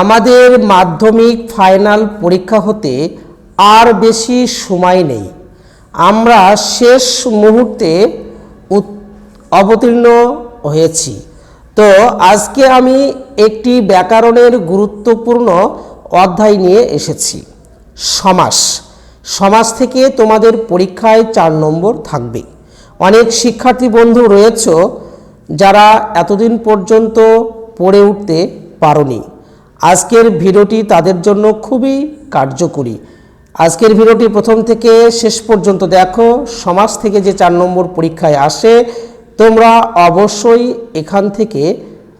আমাদের মাধ্যমিক ফাইনাল পরীক্ষা হতে আর বেশি সময় নেই। আমরা শেষ মুহূর্তে অবতীর্ণ হয়েছি। তো আজকে আমি একটি ব্যাকরণের গুরুত্বপূর্ণ অধ্যায় নিয়ে এসেছি। সমাস। সমাজ থেকে তোমাদের পরীক্ষায় চার নম্বর থাকবে। অনেক শিক্ষার্থী বন্ধু রয়েছ যারা এতদিন পর্যন্ত পড়ে উঠতে পারোনি। আজকের ভিডিওটি তাদের জন্য খুবই কার্যকরী। আজকের ভিডিওটি প্রথম থেকে শেষ পর্যন্ত দেখো। সমাজ থেকে যে চার নম্বর পরীক্ষায় আসে, তোমরা অবশ্যই এখান থেকে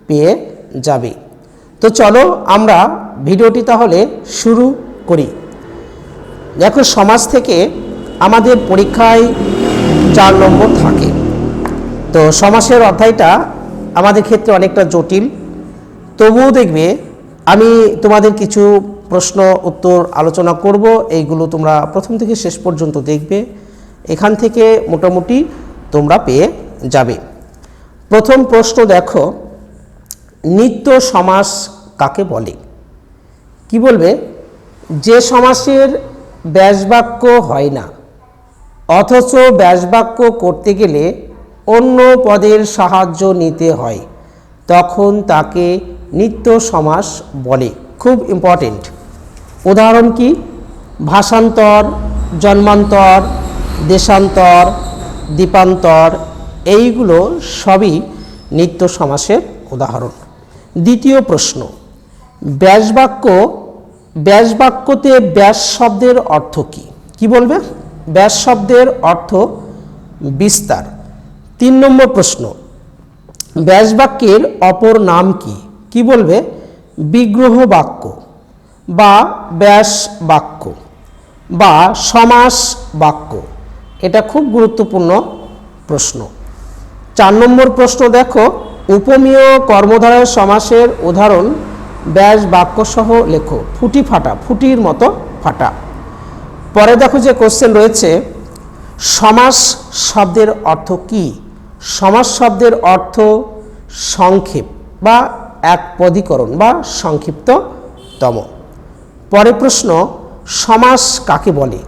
পেয়ে যাবে। তো চলো আমরা ভিডিওটি তাহলে শুরু করি। দেখো, সমাজ থেকে আমাদের পরীক্ষায় চার নম্বর থাকে। তো সমাসের অধ্যায়টা আমাদের ক্ষেত্রে অনেকটা জটিল। তবুও দেখবে আমি তোমাদের কিছু প্রশ্ন, উত্তর আলোচনা করব। এইগুলো তোমরা প্রথম থেকে শেষ পর্যন্ত দেখবে। এখান থেকে মোটামুটি তোমরা পেয়ে যাবে। প্রথম প্রশ্ন দেখো, নিত্য সমাস কাকে বলে? কি বলবে? যে সমাসের ব্যাসবাক্য হয় না, অথচ ব্যাসবাক্য করতে গেলে অন্য পদের সাহায্য নিতে হয়, তখন তাকে নিত্য সমাস বলে। খুব ইম্পর্টেন্ট উদাহরণ কি? ভাষান্তর, জন্মান্তর, দেশান্তর দ্বীপান্তর এইগুলো সবই নিত্য সমাসের উদাহরণ। দ্বিতীয় প্রশ্ন, ব্যাসবাক্য, ব্যাসবাক্যতে ব্যাস শব্দের অর্থ কি? কি বলবে? ব্যাস শব্দের অর্থ বিস্তার। তিন নম্বর প্রশ্ন, ব্যাসবাক্যের অপর নাম কি? কি বলবে? বিগ্রহ বাক্য বা ব্যাস বাক্য বা সমাস বাক্য। এটা খুব গুরুত্বপূর্ণ প্রশ্ন। চার নম্বর প্রশ্ন দেখো, উপমেয় কর্মধারয় সমাসের উদাহরণ ব্যাস বাক্যসহ লেখো, ফুটি ফাটা, ফুটির মতো ফাটা। পরে দেখো যে কোশ্চেন রয়েছে, সমাস শব্দের অর্থ কি? সমাস শব্দের অর্থ সংক্ষেপ বা এক পদীকরণ বা সংক্ষিপ্ততম। পরে প্রশ্ন, সমাস কাকে বলে?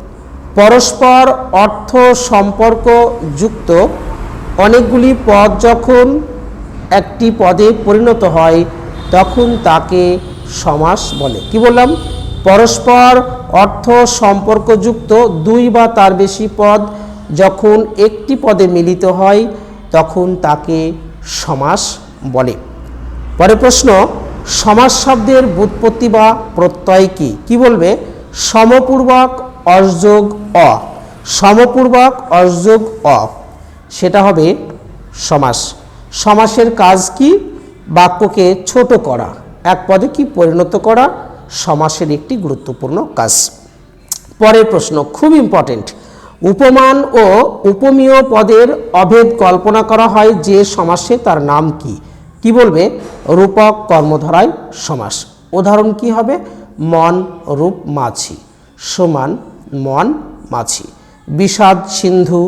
পরস্পর অর্থ সম্পর্ক যুক্ত অনেকগুলি পদ যখন একটি পদে পরিণত হয়, তখন তাকে সমাস বলে। কি বললাম? পরস্পর অর্থ সম্পর্কযুক্ত দুই বা তার বেশি পদ যখন একটি পদে মিলিত হয়, তখন তাকে সমাস বলে। পরে প্রশ্ন সমাস শব্দের বুৎপত্তি বা প্রত্যয় কি? কি বলবে? সমপূর্বক অযোগ অ। সমপূর্বক অযোগ অ। সেটা হবে সমাস। সমাসের কাজ কি? বাক্যকে ছোট করা। এক পদে কি পরিণত করা? সমাসের একটি গুরুত্বপূর্ণ কাজ। পরের প্রশ্ন, খুব ইম্পর্টেন্ট উপমান ও উপমীয় পদের অভেদ কল্পনা করা হয় যে সমাসে তার নাম কি? কি বলবে? রূপক কর্মধারায় সমাস। উদাহরণ কি হবে? মন রূপ মাছি সমান মন মাছি বিষাদ সিন্ধু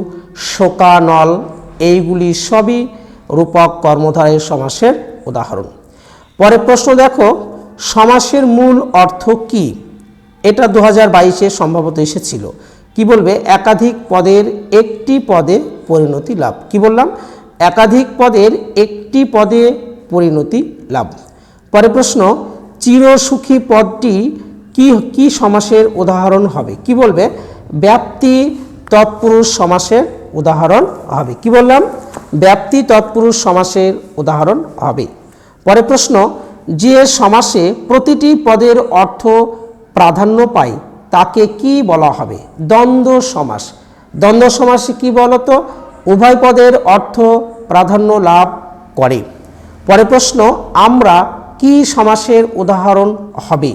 শোকানল এইগুলি সবই রূপক কর্মধারায় সমাসের উদাহরণ। পরে প্রশ্ন দেখো, সমাসের মূল অর্থ কি? এটা দু হাজার সম্ভবত এসেছিল। কি বলবে? একাধিক পদের একটি পদে পরিণতি লাভ। কি বললাম? একাধিক পদের একটি পদে পরিণতি লাভ। পরে প্রশ্ন, চিরসুখী পদটি কি কি সমাসের উদাহরণ হবে? কি বলবে? ব্যাপ্তি তৎপুরুষ সমাসের উদাহরণ হবে। কি বললাম? ব্যাপ্তি তৎপুরুষ সমাসের উদাহরণ হবে। পরে প্রশ্ন, যে সমাসে প্রতিটি পদের অর্থ প্রাধান্য পায়, তাকে কি বলা হবে? দ্বন্দ্ব সমাস। দ্বন্দ্ব সমাসে কি বলতো? উভয় পদের অর্থ প্রাধান্য লাভ করে। পরে প্রশ্ন, আমরা কি সমাসের উদাহরণ হবে?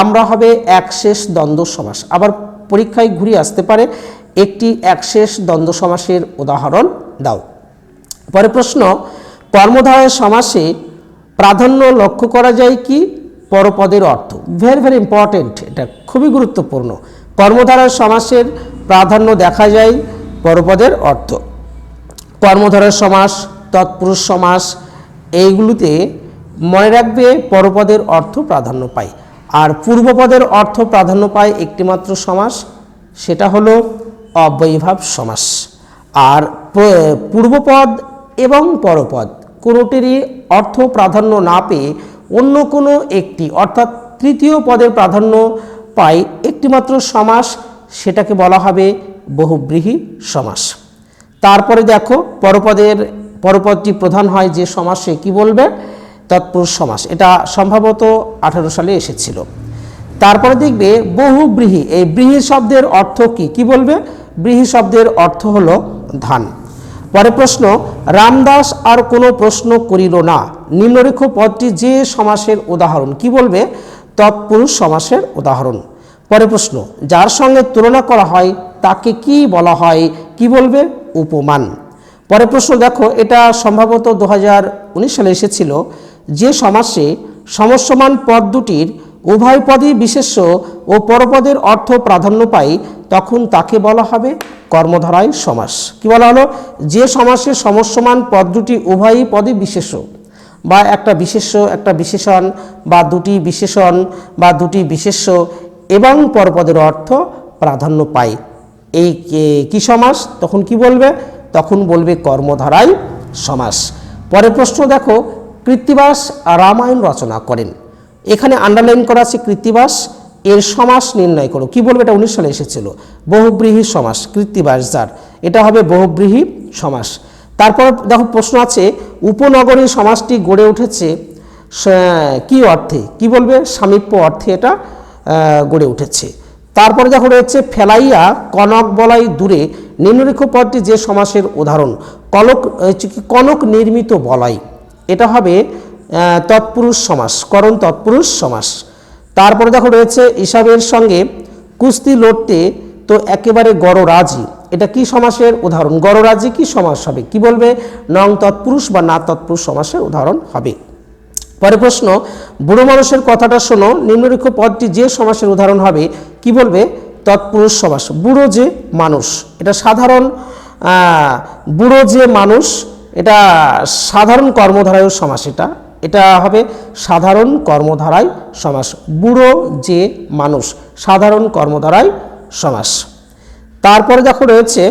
আমরা হবে একশেষ দ্বন্দ্ব সমাস। আবার পরীক্ষায় ঘুরিয়ে আসতে পারে, একটি একশেষ দ্বন্দ্ব সমাসের উদাহরণ দাও। পরে প্রশ্ন কর্মধারয় সমাসে প্রাধান্য লক্ষ্য করা যায় কি? পরপদের অর্থ। ভেরি ভেরি ইম্পর্টেন্ট এটা খুবই গুরুত্বপূর্ণ। কর্মধারয় সমাসের প্রাধান্য দেখা যায় পরপদের অর্থ। কর্মধারয় সমাস, তৎপুরুষ সমাস এইগুলোতে মনে রাখবে পরপদের অর্থ প্রাধান্য পায়। আর পূর্বপদের অর্থ প্রাধান্য পায় একটিমাত্র সমাস, সেটা হলো অব্যয়ীভাব সমাস। আর পূর্বপদ এবং পরপদ কোনোটিরই অর্থ প্রাধান্য না পেয়ে অন্য কোনো একটি, অর্থাৎ তৃতীয় পদের প্রাধান্য পায় একটিমাত্র সমাস, সেটাকে বলা হবে বহুব্রীহি সমাস। তারপরে দেখো পরপদের পরপদটি প্রধান হয় যে সমাসে কি বলবে? তৎপুরুষ সমাস। এটা সম্ভবত আঠারো সালে এসেছিল। তারপরে দেখবে বহুব্রীহি এই ব্রীহি শব্দের অর্থ কি? কি বলবে? ব্রীহি শব্দের অর্থ হলো ধান। পরে প্রশ্ন, রামদাস আর কোনো প্রশ্ন করিল না। নিম্নরেখ পদটি যে সমাসের উদাহরণ। কি বলবে? তৎপুরুষ সমাসের উদাহরণ। পরে প্রশ্ন, যার সঙ্গে তুলনা করা হয়, তাকে কি বলা হয়? কি বলবে? উপমান। পরে প্রশ্ন, দেখো, এটা সম্ভবত দু হাজার উনিশ সালে এসেছিল যে সমাসে সমস্যমান পদ দুটির উভয় পদই বিশেষ্য ও পরপদের অর্থ প্রাধান্য পায়, তখন তাকে বলা হবে কর্মধারায় সমাস। কি বলা হলো? যে সমাসে সমস্যমান পদ দুটি উভয়ই পদই বিশেষ্য বা একটা বিশেষ্য, একটা বিশেষণ বা দুটি বিশেষণ বা দুটি বিশেষ্য এবং পরপদের অর্থ প্রাধান্য পায়। এই কি সমাস? তখন কি বলবে? তখন বলবে কর্মধারায় সমাস। পরের প্রশ্ন দেখো, কৃত্তিবাস রামায়ণ রচনা করেন। এখানে আন্ডারলাইন করা আছে কৃত্তিবাস, এর সমাস নির্ণয় করো। কি বলবে এটা উনিশ সালে এসেছিল? বহুব্রীহি সমাস, কৃত্তিবাস যার। এটা হবে বহুব্রীহি সমাস। তারপর দেখো প্রশ্ন আছে উপনগরী সমাজটি গড়ে উঠেছে কি অর্থে? কি বলবে? সামীপ্য অর্থে এটা গড়ে উঠেছে। তারপরে দেখো রয়েছে, ফেলাইয়া কনক বলাই দূরে। নিম্নরেখ পদটি যে সমাসের উদাহরণ। কলক হচ্ছে কি, কনক নির্মিত বলাই এটা হবে তৎপুরুষ সমাস, করণ তৎপুরুষ সমাস। তারপরে দেখো রয়েছে ইসাবের সঙ্গে কুস্তি লড়তে তো একেবারে গড়রাজি। এটা কি সমাসের উদাহরণ? গড়রাজি কি সমাস হবে? কি বলবে? নং তৎপুরুষ বা না তৎপুরুষ সমাসের উদাহরণ হবে। পরে প্রশ্ন, বুড়ো মানুষের কথাটা শোনো। নিম্নলিখিত পদটি যে সমাসের উদাহরণ হবে কি বলবে? তৎপুরুষ সমাস বুড়ো যে মানুষ, এটা সাধারণ বুড়ো যে মানুষ, এটা সাধারণ কর্মধারায় সমাস এটা। এটা হবে সাধারণ কর্মধারায় সমাস। বুড়ো যে মানুষ, সাধারণ কর্মধারায় সমাস। তারপরে দেখো রয়েছে,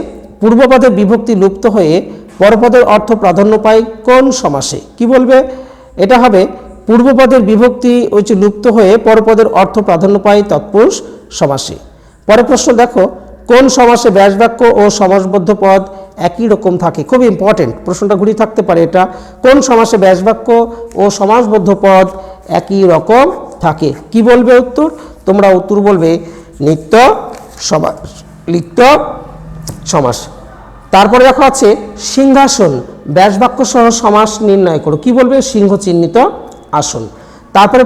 পূর্বপদে বিভক্তি লুপ্ত হয়ে পরপদের অর্থ প্রাধান্য পায় কোন সমাসে? কি বলবে? এটা হবে, পূর্বপদের বিভক্তি ওই যে লুপ্ত হয়ে পরপদের অর্থ প্রাধান্য পায় তৎপুরুষ সমাসে। পরের প্রশ্ন দেখো, কোন সমাসে ব্যাসবাক্য ও সমাসবদ্ধ পদ একই রকম থাকে? খুব ইম্পর্টেন্ট প্রশ্নটা ঘুরিয়ে থাকতে পারে এটা। কোন সমাসে ব্যাসবাক্য ও সমাসবদ্ধ পদ একই রকম থাকে? কি বলবে উত্তর? তোমরা উত্তর বলবে, নিত্য সমাস, লিপ্ত সমাস। তারপরে দেখো আছে, সিংহাসন, ব্যাসবাক্য সহ সমাস নির্ণয় করো। কি বলবে? সিংহ চিহ্নিত আসন। তারপরে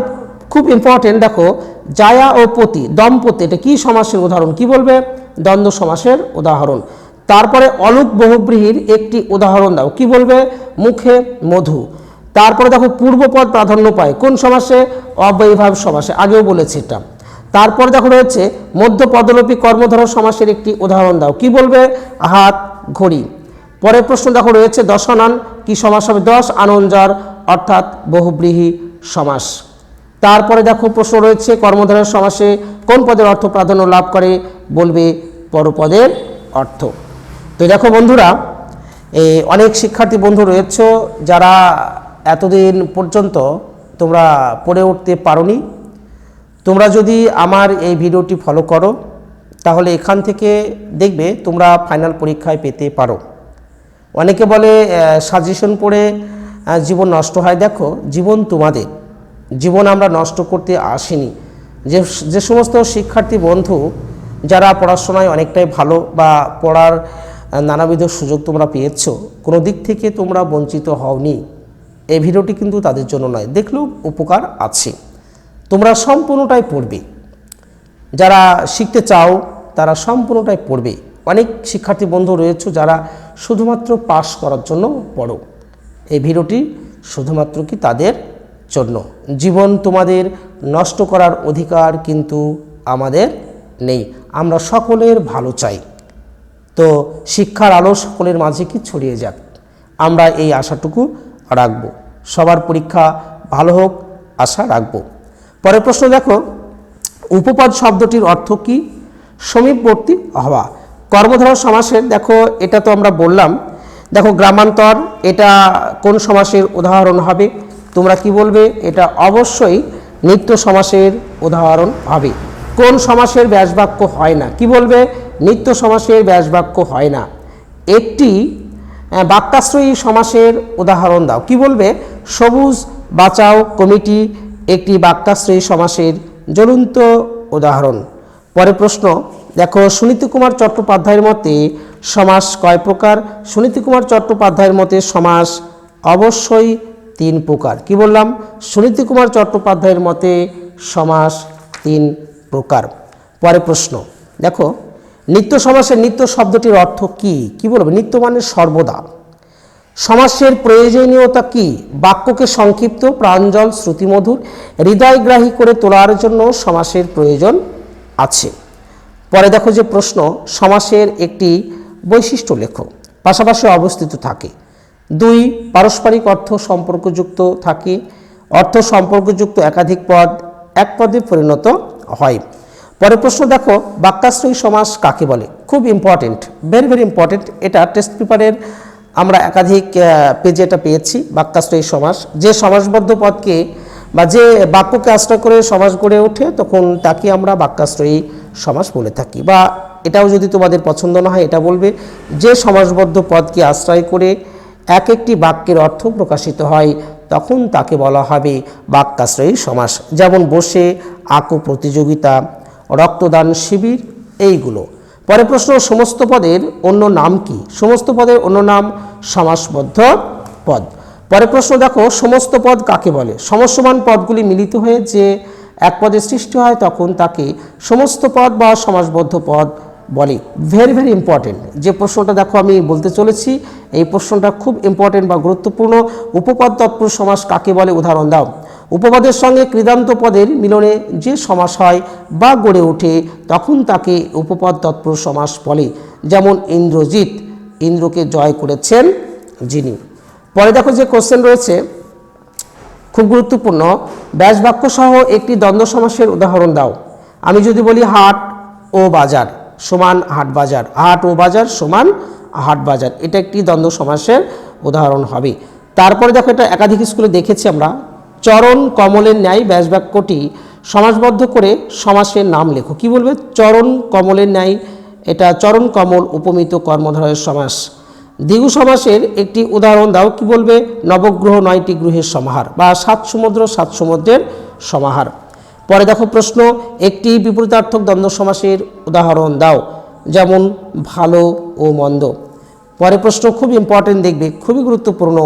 খুব ইম্পর্টেন্ট দেখো জায়া ও পতি, দম্পতি, এটা কি সমাসের উদাহরণ? কি বলবে? দ্বন্দ্ব সমাসের উদাহরণ। তারপরে অলুক বহুব্রীহির একটি উদাহরণ দাও। কি বলবে? মুখে মধু। তারপরে দেখো পূর্বপদ প্রাধান্য পায়। কোন সমাসে? অব্যয়ীভাব সমাসে। আগেও বলেছি এটা। তারপর দেখো রয়েছে মধ্য পদলোপী কর্মধর সমাসের একটি উদাহরণ দাও। কি বলবে? হাত ঘড়ি। পরের প্রশ্ন দেখো রয়েছে দশনান, কি সমাস হবে? দশ আনঞ্জার অর্থাৎ বহুব্রীহি সমাস। তারপরে দেখো প্রশ্ন রয়েছে কর্মধারের সমাসে কোন পদের অর্থ প্রাধান্য লাভ করে বলবে পরপদের অর্থ। তো দেখো বন্ধুরা অনেক শিক্ষার্থী বন্ধু রয়েছে যারা এতদিন পর্যন্ত তোমরা পড়ে উঠতে পারোনি। তোমরা যদি আমার এই ভিডিওটি ফলো করো, তাহলে এখান থেকে দেখবে তোমরা ফাইনাল পরীক্ষায় পেতে পারো। অনেকে বলে সাজেশন পড়ে জীবন নষ্ট হয়। দেখো, জীবন তোমাদের। জীবন আমরা নষ্ট করতে আসিনি। যে যে সমস্ত শিক্ষার্থী বন্ধু যারা পড়াশোনায় অনেকটাই ভালো বা পড়ার নানাবিধ সুযোগ তোমরা পেয়েছ, কোনো দিক থেকে তোমরা বঞ্চিত হওনি। এই ভিডিওটি কিন্তু তাদের জন্য নয়, দেখলেও উপকার আছে। তোমরা সম্পূর্ণটাই পড়বে। যারা শিখতে চাও, তারা সম্পূর্ণটাই পড়বে। অনেক শিক্ষার্থী বন্ধু রয়েছে যারা শুধুমাত্র পাশ করার জন্য পড়ো। এই ভিডিওটি শুধুমাত্র কি তাদের জন্য। জীবন তোমাদের নষ্ট করার অধিকার কিন্তু আমাদের নেই। আমরা সকলের ভালো চাই। তো শিক্ষার আলো সকলের মাঝে কি ছড়িয়ে যাক? আমরা এই আশাটুকু রাখব। সবার পরীক্ষা ভালো হোক, আশা রাখব। পরের প্রশ্ন দেখো, উপপদ শব্দটির অর্থ কি? সমীপবর্তী হওয়া। কর্মধারা সমাসের, দেখো, এটা তো আমরা বললাম। দেখো, গ্রামান্তর, এটা কোন সমাসের উদাহরণ হবে? তোমরা কি বলবে? এটা অবশ্যই নিত্য সমাসের উদাহরণ হবে কোন সমাসের ব্যাসবাক্য হয় না? কি বলবে? নিত্য সমাসের ব্যাসবাক্য হয় না। একটি বাক্যাশ্রয়ী সমাসের উদাহরণ দাও। কি বলবে? সবুজ বাঁচাও কমিটি একটি বাক্যাশ্রয়ী সমাসের জ্বলন্ত উদাহরণ। পরে প্রশ্ন, দেখো সুনীতি কুমার চট্টোপাধ্যায়ের মতে সমাস কয় প্রকার? সুনীতি কুমার চট্টোপাধ্যায়ের মতে সমাস অবশ্যই তিন প্রকার। কি বললাম? সুনীতি কুমার চট্টোপাধ্যায়ের মতে সমাস তিন প্রকার। পরে প্রশ্ন, দেখো, নিত্য সমাসের নিত্য শব্দটির অর্থ কি? কি বলবে? নিত্য মানে সর্বদা। সমাসের প্রয়োজনীয়তা কি? বাক্যকে সংক্ষিপ্ত, প্রাঞ্জল, শ্রুতিমধুর, হৃদয়গ্রাহী করে তোলার জন্য সমাসের প্রয়োজন আছে। পরে দেখো যে প্রশ্ন, সমাসের একটি বৈশিষ্ট্য লেখো, পাশাপাশি অবস্থিত থাকে। দুই, পারস্পরিক অর্থ সম্পর্কযুক্ত থাকে। অর্থ সম্পর্কযুক্ত একাধিক পদ, এক পদে পরিণত হয়। পরের প্রশ্ন দেখো, বাক্যাশ্রয়ী সমাস কাকে বলে? খুব ইম্পর্টেন্ট ভেরি ভেরি ইম্পর্টেন্ট এটা টেস্ট পেপারের আমরা একাধিক পেজে এটা পেয়েছি, বাক্যাশ্রয়ী সমাস। যে সমাসবদ্ধ পদকে বা যে বাক্যকে আশ্রয় করে সমাস গড়ে ওঠে, তখন তাকে আমরা বাক্যাশ্রয়ী সমাস বলে থাকি। বা এটাও যদি তোমাদের পছন্দ না হয়, এটা বলবে, যে সমাসবদ্ধ পদকে আশ্রয় করে এক একটি বাক্যের অর্থ প্রকাশিত হয়, তখন তাকে বলা হবে বাক্যাশ্রয়ী সমাস। যেমন বসে, আঁকো প্রতিযোগিতা, রক্তদান শিবির, এইগুলো। পরে প্রশ্ন, সমস্ত পদের অন্য নাম কি? সমস্ত পদের অন্য নাম সমাসবদ্ধ পদ। পরে প্রশ্ন, দেখো, সমস্ত পদ কাকে বলে? সমস্যমান পদগুলি মিলিত হয়ে যে এক পদে সৃষ্টি হয়, তখন তাকে সমস্ত পদ বা সমাসবদ্ধ পদ বলে। ভেরি ভেরি ইম্পর্টেন্ট যে প্রশ্নটা দেখো আমি বলতে চলেছি, এই প্রশ্নটা খুব ইম্পর্টেন্ট বা গুরুত্বপূর্ণ। উপপদ তৎপুর সমাস কাকে বলে? উদাহরণ দাও। উপপদের সঙ্গে কৃদান্ত পদের মিলনে যে সমাস হয় বা গড়ে ওঠে, তখন তাকে উপপদ তৎপুরুষ সমাস বলে। যেমন ইন্দ্রজিৎ, ইন্দ্রকে জয় করেছেন যিনি। পরে দেখো যে কোশ্চেন রয়েছে, খুব গুরুত্বপূর্ণ। ব্যাস বাক্য সহ একটি দ্বন্দ্ব সমাসের উদাহরণ দাও। আমি যদি বলি হাট ও বাজার সমান হাট বাজার, হাট ও বাজার সমান হাট বাজার। এটা একটি দ্বন্দ্ব সমাসের উদাহরণ হবে। তারপরে দেখো এটা একাধিক স্কুলে দেখেছি আমরা। চরণ কমলের ন্যায় ব্যাস বাক্যটি সমাসবদ্ধ করে সমাসের নাম লেখো। কি বলবে? চরণ কমলের ন্যায়, এটা চরণ কমল উপমিত কর্মধারয়ের সমাস। দ্বিগু সমাসের একটি উদাহরণ দাও, কি বলবে? নবগ্রহ নয়টি গ্রহের সমাহার বা সাত সমুদ্র, সাত সমুদ্রের সমাহার। পরে দেখো প্রশ্ন, একটি বিপরীতার্থক দ্বন্দ্ব সমাসের উদাহরণ দাও, যেমন ভালো ও মন্দ। পরে প্রশ্ন, খুব ইম্পর্টেন্ট দেখবে, খুবই গুরুত্বপূর্ণ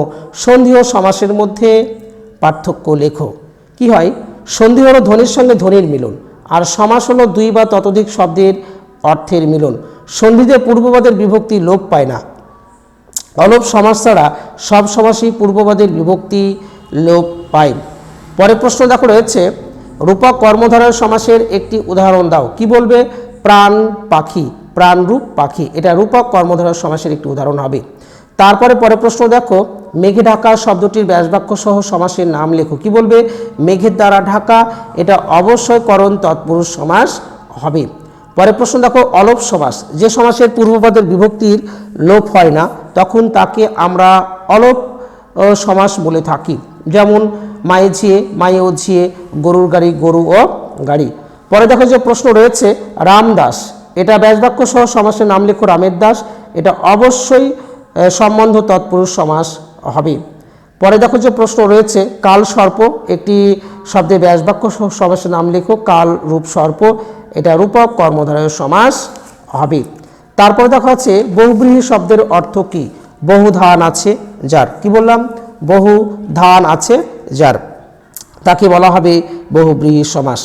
সন্ধি ও সমাসের মধ্যে পার্থক্য লেখো। কি হয়? সন্ধি হলো ধ্বনির সঙ্গে ধ্বনির মিলন, আর সমাস হলো দুই বা ততোধিক শব্দের অর্থের মিলন। সন্ধিতে পূর্ববাদের বিভক্তি লোপ পায় না। অলোপ সমাস ছাড়া সব সমাসই পূর্ববাদের বিভক্তি লোপ পায়। পরে প্রশ্ন দেখো রয়েছে রূপক কর্মধারয় সমাসের একটি উদাহরণ দাও। কি বলবে? প্রাণ পাখি, প্রাণরূপ পাখি। এটা রূপক কর্মধারয় সমাসের একটি উদাহরণ হবে। তারপরে পরে প্রশ্ন দেখো। মেঘে ঢাকা শব্দটির ব্যাসবাক্য সহ সমাসের নাম লেখো। কি বলবে? মেঘের দ্বারা ঢাকা, এটা অবশ্যই করণ তৎপুরুষ সমাস হবে। পরে প্রশ্ন দেখো, অলোপ সমাস। যে সমাসের পূর্বপদের বিভক্তির লোপ হয় না, তখন তাকে আমরা অলোপ সমাস বলে থাকি। যেমন মায়ে ঝিয়ে মায়ে ও ঝিয়ে, গরুর গাড়ি, গরু ও গাড়ি। পরে দেখো যে প্রশ্ন রয়েছে রামদাস এটা ব্যাসবাক্য সহ সমাসের নাম লেখো রামের দাস, এটা অবশ্যই সম্বন্ধ তৎপুরুষ সমাস হবে। পরে দেখো যে প্রশ্ন রয়েছে, কাল সর্প, একটি শব্দে ব্যাসবাক্য সহ সমাসের নাম লেখো, কাল রূপ সর্প, এটা রূপক কর্মধারয় সমাস হবে। তারপরে দেখা আছে, বহুব্রীহী শব্দের অর্থ কি? বহু ধান আছে, যার, কি বললাম? বহু ধান আছে যার। তাকে বলা হবে বহুব্রীহী সমাস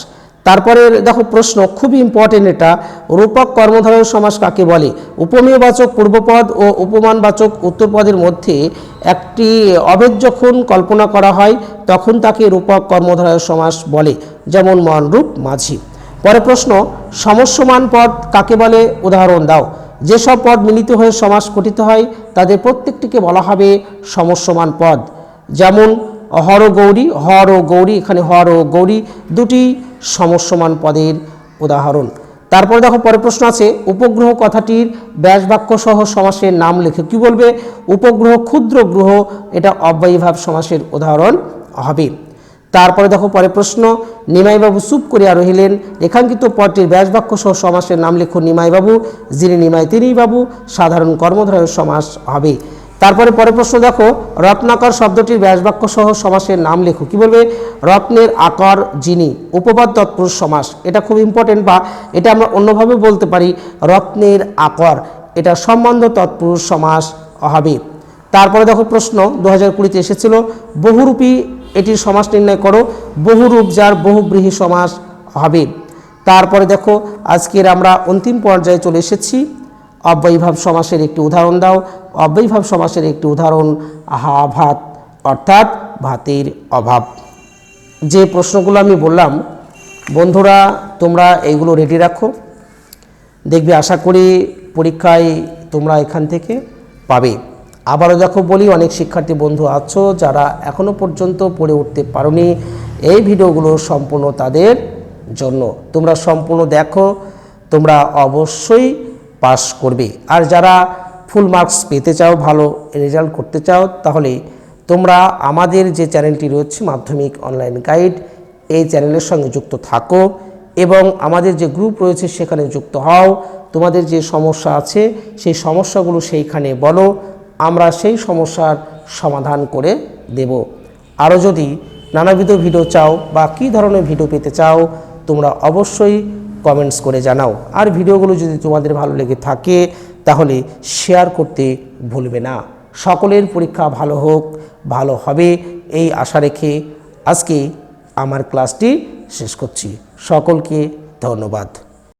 তারপরে দেখো প্রশ্ন, খুবই ইম্পর্টেন্ট এটা, রূপক কর্মধারয় সমাস কাকে বলে? উপমেয়বাচক, পূর্বপদ ও উপমানবাচক উত্তরপদের মধ্যে একটি অভেদ যখন কল্পনা করা হয়, তখন তাকে রূপক কর্মধারয় সমাস বলে, যেমন মনরূপ মাঝি। পরে প্রশ্ন, সমস্যমান পদ কাকে বলে? উদাহরণ দাও। যেসব পদ মিলিত হয়ে সমাস গঠিত হয়, তাদের প্রত্যেকটিকে বলা হবে সমস্যমান পদ। যেমন হর গৌরী হর ও গৌরী এখানে হর ও গৌরী দুটি সমসমান পদের উদাহরণ। তারপরে দেখো, পরের প্রশ্ন আছে, উপগ্রহ কথাটির ব্যাসবাক্য সহ সমাসের নাম লেখে কি বলবে? উপগ্রহ ক্ষুদ্র গ্রহ, এটা অব্যয়ীভাব সমাসের উদাহরণ হবে। তারপরে দেখো পরে প্রশ্ন, নিমাইবাবু চুপ করিয়া রহিলেন রেখাঙ্কিত পদটির ব্যাসবাক্য সহ সমাসের নাম লিখুন নিমাইবাবু, যিনি নিমাই তিনিই বাবু, সাধারণ কর্মধারয়ের সমাস হবে। তারপরে পরে প্রশ্ন দেখো, রত্নাকর শব্দটির ব্যাসবাক্য সহ সমাসের নাম লেখো। কি বলবে? রত্নের আকার যিনি উপবাদ তৎপুরুষ সমাস। এটা খুব ইম্পর্টেন্ট বা এটা আমরা অন্যভাবে বলতে পারি, রত্নের আকর। এটা সম্বন্ধ তৎপুরুষ সমাস হবে। তারপরে দেখো প্রশ্ন দু হাজার কুড়িতে এসেছিল, বহুরূপী এটির সমাস নির্ণয় করো, বহুরূপ যার বহুব্রীহী সমাস হবে। তারপরে দেখো, আজকের আমরা অন্তিম পর্যায়ে চলে এসেছি। অব্যয়ীভাব সমাসের একটি উদাহরণ দাও। অব্যয়ীভাব সমাসের একটি উদাহরণ, আহা, ভাত, অর্থাৎ ভাতের অভাব। যে প্রশ্নগুলো আমি বললাম, বন্ধুরা, তোমরা এইগুলো রেডি রাখো। দেখবে, আশা করি পরীক্ষায় তোমরা এখান থেকে পাবে। আবারও দেখো, বলি, অনেক শিক্ষার্থী বন্ধু আছো যারা এখনও পর্যন্ত পড়ে উঠতে পারোনি। এই ভিডিওগুলো সম্পূর্ণ তাদের জন্য। তোমরা সম্পূর্ণ দেখো। তোমরা অবশ্যই পাস করবে। আর যারা ফুল মার্কস পেতে চাও, ভালো রেজাল্ট করতে চাও, তাহলে তোমরা আমাদের যে চ্যানেলটি রয়েছে, মাধ্যমিক অনলাইন গাইড এই চ্যানেলের সঙ্গে যুক্ত থাকো এবং আমাদের যে গ্রুপ রয়েছে, সেখানে যুক্ত হও। তোমাদের যে সমস্যা আছে, সেই সমস্যাগুলো সেইখানে বলো। আমরা সেই সমস্যার সমাধান করে দেব। আরও যদি নানাবিধ ভিডিও চাও বা কী ধরনের ভিডিও পেতে চাও, তোমরা অবশ্যই কমেন্টস করে জানাও। আর ভিডিওগুলো যদি তোমাদের ভালো লেগে থাকে, তাহলে শেয়ার করতে ভুলবে না। সকলের পরীক্ষা ভালো হোক, ভালো হবে, এই আশা রেখে আজকে আমার ক্লাসটি শেষ করছি। সকলকে ধন্যবাদ।